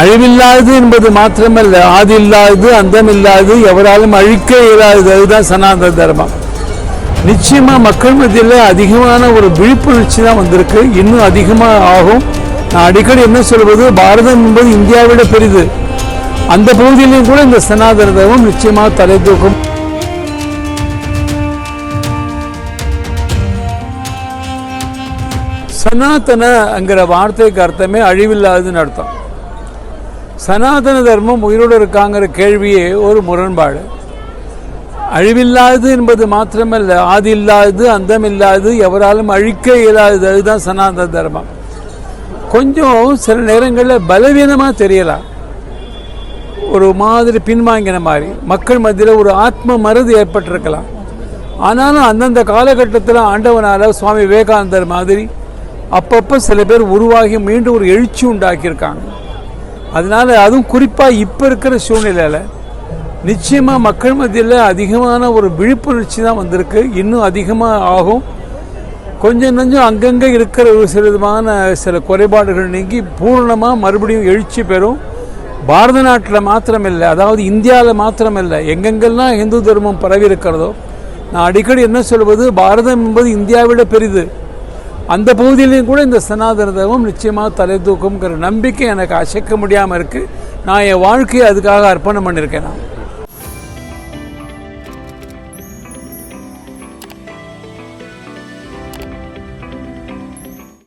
அழிவில்லாது என்பது மாத்திரமல்ல. ஆதி இல்லாதது அந்தம் இல்லாதது எவராலும் அழிக்க இயலாதது. அதுதான் சனாதன தர்மம். நிச்சயமாக மக்கள் மத்தியில் அதிகமான ஒரு விழிப்புணர்ச்சி தான் வந்திருக்கு. இன்னும் அதிகமாக ஆகும். நான் அடிக்கடி என்ன சொல்வது? பாரதம் என்பது இந்தியாவை விட பெரிது. அந்த பகுதியிலையும் கூட இந்த சனாதன தர்மம் நிச்சயமாக தலை தூக்கும். சனாதனங்கிற வார்த்தைக்கு அர்த்தமே அழிவில்லாதுன்னு அர்த்தம். சனாதன தர்மம் உயிரோடு இருக்காங்கிற கேள்வியே ஒரு முரண்பாடு. அழிவில்லாதது என்பது மாத்திரமல்ல ஆதி இல்லாதது அந்தம் இல்லாதது எவராலும் அழிக்க இயலாதது அதுதான் சனாதன தர்மம். கொஞ்சம் சில நேரங்களில் பலவீனமாக தெரியலாம். ஒரு மாதிரி பின்வாங்கின மாதிரி. மக்கள் மத்தியில் ஒரு ஆத்ம மருது ஏற்பட்டிருக்கலாம். ஆனாலும் அந்தந்த காலகட்டத்தில் ஆண்டவனால சுவாமி விவேகானந்தர் மாதிரி அப்பப்போ சில பேர் உருவாகி மீண்டும் ஒரு எழுச்சி உண்டாக்கியிருக்காங்க. அதனால அதுவும் குறிப்பாக இப்போ இருக்கிற சூழ்நிலையில் நிச்சயமாக மக்கள் மத்தியில் அதிகமான ஒரு விழிப்புணர்ச்சி தான் வந்திருக்கு. இன்னும் அதிகமாக ஆகும். கொஞ்சம் நஞ்சம் அங்கங்கே இருக்கிற ஒரு சில விதமான சில குறைபாடுகள் நீங்கி பூர்ணமாக மறுபடியும் எழுச்சி பெறும். பாரத நாட்டில் மாத்திரமில்லை அதாவது இந்தியாவில் மாத்திரமில்லை எங்கெங்கெல்லாம் இந்து தர்மம் பரவி இருக்கிறதோ நான் அடிக்கடி என்ன சொல்வது பாரதம் என்பது இந்தியாவை விட பெரிது. அந்த பகுதியிலையும் கூட இந்த சனாதன தர்மம் நிச்சயமாக தலை தூக்குங்கிற நம்பிக்கை எனக்கு அசைக்க முடியாமல் இருக்குது நான் என் வாழ்க்கையை அதுக்காக அர்ப்பணம் பண்ணியிருக்கேன் நான்.